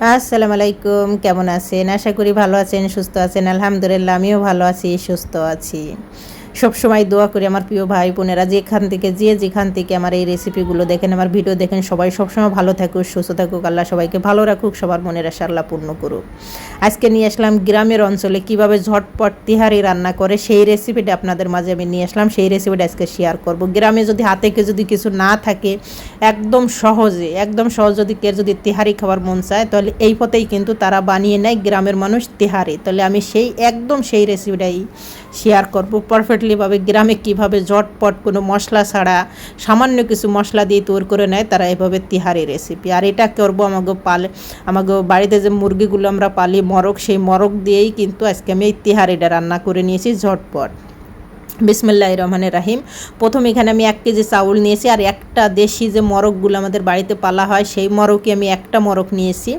আসসালামু আলাইকুম কেমন আছেন? আশা করি ভালো আছেন, সুস্থ আছেন, আলহামদুলিল্লাহ, আমিও ভালো আছি, সুস্থ আছি। সবসময় দোয়া করি আমার প্রিয় ভাই বোনেরা, যেখান থেকে, যে যেখান থেকে আমার এই রেসিপিগুলো দেখেন, আমার ভিডিও দেখেন, সবাই সবসময় ভালো থাকুক, সুস্থ থাকুক, আল্লাহ সবাইকে ভালো রাখুক, সবার মনের আশা আল্লাহ পূর্ণ করুক। আজকে নিয়ে আসলাম গ্রামের অঞ্চলে কীভাবে ঝটপট তিহারি রান্না করে, সেই রেসিপিটা আপনাদের মাঝে আমি নিয়ে আসলাম, সেই রেসিপিটা আজকে শেয়ার করব। গ্রামে যদি হাতে কে যদি কিছু না থাকে, একদম সহজে, একদম সহজ যদি কে যদি তিহারি খাবার মন চায়, তাহলে এই পথেই কিন্তু তারা বানিয়ে নেয় গ্রামের মানুষ তিহারি। তাহলে আমি সেই, একদম সেই রেসিপিটাই শেয়ার করব। পারফেক্টলিভাবে গ্রামে কীভাবে ঝটপট কোনো মশলা ছাড়া সামান্য কিছু মশলা দিয়ে তৈরি করে নেয়, তারা এভাবে তিহারি রেসিপি আর এটা করব আমাকে পালে আমাকে বাড়িতে যে মুরগিগুলো আমরা পালি মরক সেই মরক দিয়েই কিন্তু আজকে আমি এই তিহারিটা রান্না করে নিয়েছি ঝটপট। বিসমুল্লাহ রহমানের রাহিম। প্রথম এখানে আমি এক কেজি চাউল নিয়েছি, আর একটা দেশি যে মরকগুলো আমাদের বাড়িতে পালা হয়, সেই মরকই আমি একটা মরক নিয়েছি।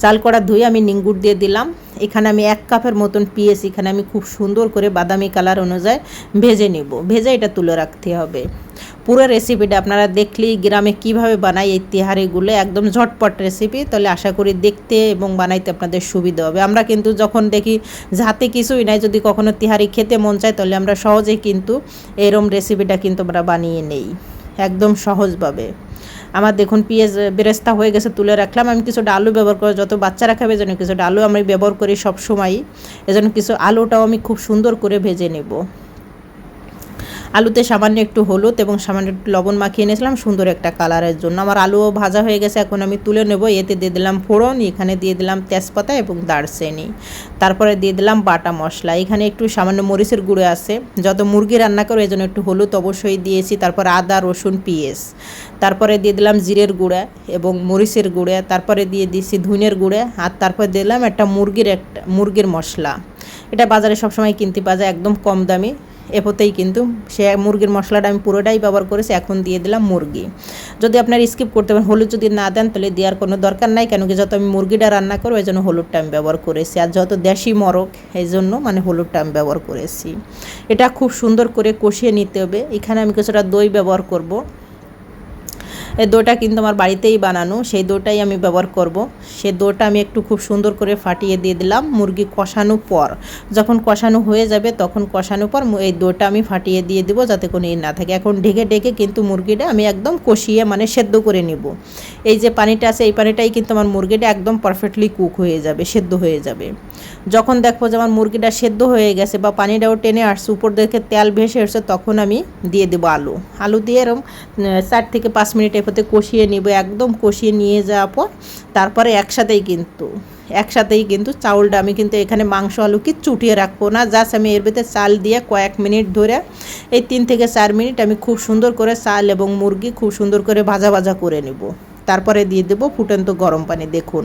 চাল করা ধুয়ে আমি নিঙ্গুর দিয়ে দিলাম। এখানে আমি এক কাপের মতন পিয়েছি এখানে আমি খুব সুন্দর করে বাদামি কালার অনুযায়ী ভেজে নিব। ভেজে এটা তুলে রাখতে হবে। পুরো রেসিপিটা আপনারা দেখলেই গ্রামে কীভাবে বানাই এই তিহারিগুলো, একদম ঝটপট রেসিপি তাহলে আশা করি দেখতে এবং বানাইতে আপনাদের সুবিধা হবে। আমরা কিন্তু যখন দেখি যাতে কিছুই নাই, যদি কখনো তিহারি খেতে মন চায়, তাহলে আমরা সহজেই কিন্তু এরম রেসিপিটা কিন্তু আমরা বানিয়ে নেই। একদম সহজভাবে। আমার দেখুন পেঁয়াজ বেরেস্তা হয়ে গেছে, তুলে রাখলাম। আমি কিছু আলু ব্যবহার করি, যত বাচ্চারা খাবে জন্য কিছু আলু আমি ব্যবহার করি সবসময়ই। এজন্য কিছু আলুটাও আমি খুব সুন্দর করে ভেজে নেব। আলুতে সামান্য একটু হলুদ এবং সামান্য একটু লবণ মাখিয়ে নিয়েছিলাম সুন্দর একটা কালারের জন্য। আমার আলুও ভাজা হয়ে গেছে, এখন আমি তুলে নেব। এতে দিয়ে দিলাম ফোড়ন, এখানে দিয়ে দিলাম তেজপাতা এবং দারচিনি। তারপরে দিয়ে দিলাম বাটা মশলা। এখানে একটু সামান্য মরিচের গুঁড়ো আছে। যত মুরগি রান্না করো এই জন্য একটু হলুদ অবশ্যই দিয়েছি। তারপর আদা, রসুন, পিঁয়াজ। তারপরে দিয়ে দিলাম জিরের গুঁড়া এবং মরিচের গুঁড়া। তারপরে দিয়ে দিয়েছি ধুনের গুঁড়া। আর তারপরে দিলাম একটা মুরগির একটা, মুরগির মশলা। এটা বাজারে সবসময় কিনতে পাওয়া যায়, একদম কম দামি। এপতেই কিন্তু সে মুরগির মশলাটা আমি পুরোটাই ব্যবহার করেছি, এখন দিয়ে দিলাম মুরগি। যদি আপনার স্কিপ করতে পারেন, হলুদ যদি না দেন তাহলে দেওয়ার কোনো দরকার নাই কেন কি যত আমি মুরগিটা রান্না করব, এই জন্য হলুদটা আমি ব্যবহার করেছি। আর যত দেশি মরক, এই জন্য মানে হলুদটা আমি ব্যবহার করেছি। এটা খুব সুন্দর করে কষিয়ে নিতে হবে। এখানে আমি কিছুটা দই ব্যবহার করব। এই দোটা কিন্তু আমার বাড়িতেই বানানো, সেই দোটাই আমি ব্যবহার করব। সে দোটা আমি একটু খুব সুন্দর করে ফাটিয়ে দিয়ে দিলাম মুরগি কষানো পর। যখন কষানো হয়ে যাবে তখন কষানো পর এই দোটা আমি ফাটিয়ে দিয়ে দিব যাতে কোনো ই না থাকে। এখন ঢেকে ঢেকে কিন্তু মুরগিটা আমি একদম কষিয়ে মানে সেদ্ধ করে নিব। এই যে পানিটা আছে, এই পানিটাই কিন্তু আমার মুরগিটা একদম পারফেক্টলি কুক হয়ে যাবে, সেদ্ধ হয়ে যাবে। যখন দেখব যে আমার মুরগিটা সেদ্ধ হয়ে গেছে বা পানিটাও টেনে আসছে, উপর দেখে তেল ভেসে এসছে, তখন আমি দিয়ে দেবো আলু। আলু দিয়ে এরকম চার থেকে পাঁচ মিনিট এপথে কষিয়ে নিব, একদম কষিয়ে নিয়ে যাওয়ার পর তারপরে একসাথেই কিন্তু একসাথেই কিন্তু চাউলটা আমি কিন্তু এখানে মাংস আলু কি চুটিয়ে রাখব না জাস্ট আমি এর ভিতরে চাল দিয়ে কয়েক মিনিট ধরে, এই তিন থেকে চার মিনিট আমি খুব সুন্দর করে চাল এবং মুরগি খুব সুন্দর করে ভাজা ভাজা করে নেব। তারপরে দিয়ে দেবো ফুটন্ত গরম পানি, দেখুন।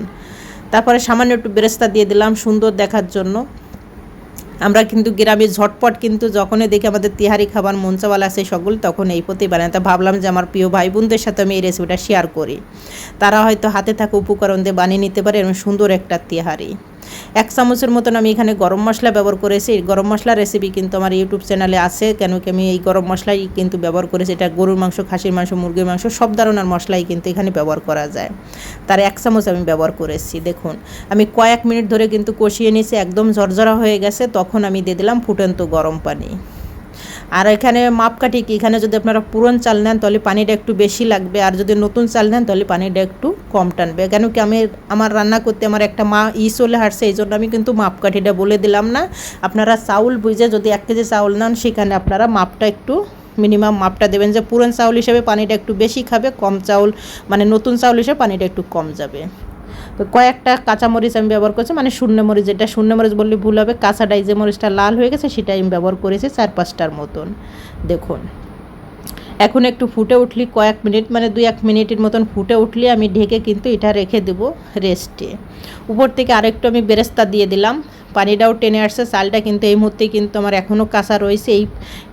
তারপরে সামান্য একটু বেরেস্তা দিয়ে দিলাম সুন্দর দেখার জন্য। আমরা কিন্তু গ্রামে ঝটপট কিন্তু যখনই দেখি আমাদের তিহারি খাবার মঞ্চওয়ালা আছে সকল, তখন এই পথে বানাই তা ভাবলাম যে আমার প্রিয় ভাই বোনদের সাথে আমি এই রেসিপিটা শেয়ার করি। তারা হয়তো হাতে থাকা উপকরণ দিয়ে বানিয়ে নিতে পারে এবং সুন্দর একটা তিহারি। এক চামচের মতন আমি এখানে গরম মশলা ব্যবহার করেছি। গরম মশলা রেসিপি কিন্তু আমার ইউটিউব চ্যানেলে আছে। কেন কি আমি এই গরম মশলাই কিন্তু ব্যবহার করেছি। এটা গরুর মাংস, খাসির মাংস, মুরগির মাংস, সব ধরনের মশলাই কিন্তু এখানে ব্যবহার করা যায়। তার এক চামচ আমি ব্যবহার করেছি। দেখুন, আমি কয়েক মিনিট ধরে কিন্তু কষিয়ে নিয়েছি। একদম ঝরঝরা হয়ে গেছে। তখন আমি দিয়ে দিলাম ফুটন্ত গরম পানি। আর এখানে মাপকাঠি কি? এখানে যদি আপনারা পুরন চাল নেন তাহলে পানিটা একটু বেশি লাগবে। আর যদি নতুন চাল নেন তাহলে পানিটা একটু কম টানবে। কেন কি আমি আমার রান্না করতে আমার একটা মা ই চলে হাঁটছে এই জন্য আমি কিন্তু মাপকাঠিটা বলে দিলাম না। আপনারা চাউল বুঝে যদি এক কেজি চাউল নেন, সেখানে আপনারা মাপটা একটু মিনিমাম মাপটা দেবেন যে পুরন চাউল হিসেবে পানিটা একটু বেশি খাবে, কম চাউল মানে নতুন চাউল হিসেবে পানিটা একটু কম যাবে। কয়েকটা কাঁচামরিচ আমি ব্যবহার করেছি মানে শূন্য মরিচ, যেটা শূন্য মরিচ বললে ভুল হবে কাঁচাটাই যে মরিচটা লাল হয়ে গেছে সেটাই আমি ব্যবহার করেছি চার পাঁচটার মতন। দেখুন। এখন একটু ফুটে উঠলি কয়েক মিনিট মানে দুই এক মিনিটের মতন ফুটে উঠলে, আমি ঢেকে কিন্তু এটা রেখে দেব রেস্টে উপর থেকে আরেকটু আমি বেরেস্তা দিয়ে দিলাম, পানিটাও টেনে আসছে, চালটা কিন্তু এই মুহূর্তে কিন্তু আমার এখনও কাঁচা রয়েছে, এই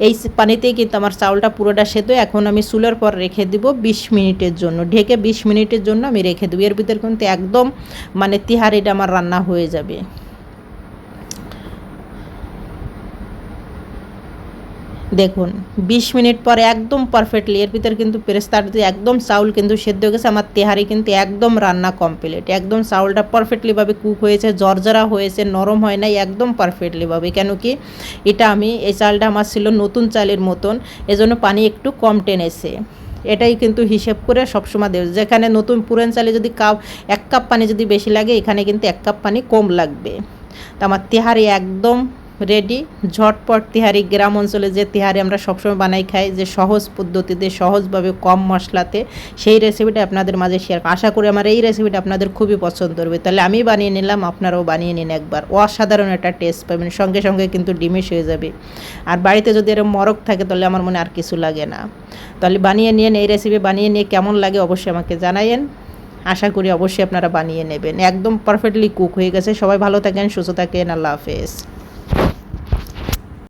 এই পানিতেই কিন্তু আমার চাউলটা পুরোটা সেদ্ধ এখন আমি চুলের পর রেখে দিব বিশ মিনিটের জন্য। ঢেকে বিশ মিনিটের জন্য আমি রেখে দেবো, এর ভিতরে কিন্তু একদম মানে তিহারিটা আমার রান্না হয়ে যাবে। দেখুন, বিশ মিনিট পরে একদম পারফেক্টলি এর ভিতরে কিন্তু পেরেস্তার একদম চাউল কিন্তু সেদ্ধ হয়ে গেছে, আমার তেহারি কিন্তু একদম রান্না কমপ্লিট একদম চাউলটা পারফেক্টলিভাবে কুক হয়েছে জর্জরা হয়েছে, নরম হয় নাই, একদম পারফেক্টলিভাবে কেন কি এটা আমি, এই চালটা আমার ছিল নতুন চালের মতন, এজন্য পানি একটু কম টেনেছে। এটাই কিন্তু হিসেব করে সবসময় দেবে, যেখানে নতুন পুরান চালে যদি কাপ এক কাপ পানি যদি বেশি লাগে, এখানে কিন্তু এক কাপ পানি কম লাগবে। তো আমার তেহারি একদম রেডি, ঝটপট তিহারি গ্রাম অঞ্চলে যে তিহারি আমরা সবসময় বানাই খাই, যে সহজ পদ্ধতিতে, সহজভাবে কম মশলাতে, সেই রেসিপিটা আপনাদের মাঝে শেয়ার আশা করি আমার এই রেসিপিটা আপনাদের খুবই পছন্দ হবে। তাহলে আমি বানিয়ে নিলাম, আপনারাও বানিয়ে নিন একবার। অসাধারণ একটা টেস্ট পাবেন, সঙ্গে সঙ্গে কিন্তু ডিমিশ হয়ে যাবে। আর বাড়িতে যদি এরকম মরক থাকে, তাহলে আমার মনে আর কিছু লাগে না। তাহলে বানিয়ে নিন এই রেসিপি বানিয়ে নিয়ে কেমন লাগে অবশ্যই আমাকে জানাইন আশা করি অবশ্যই আপনারা বানিয়ে নেবেন। একদম পারফেক্টলি কুক হয়ে গেছে। সবাই ভালো থাকেন, সুস্থ থাকেন, আল্লাহ হাফেজ।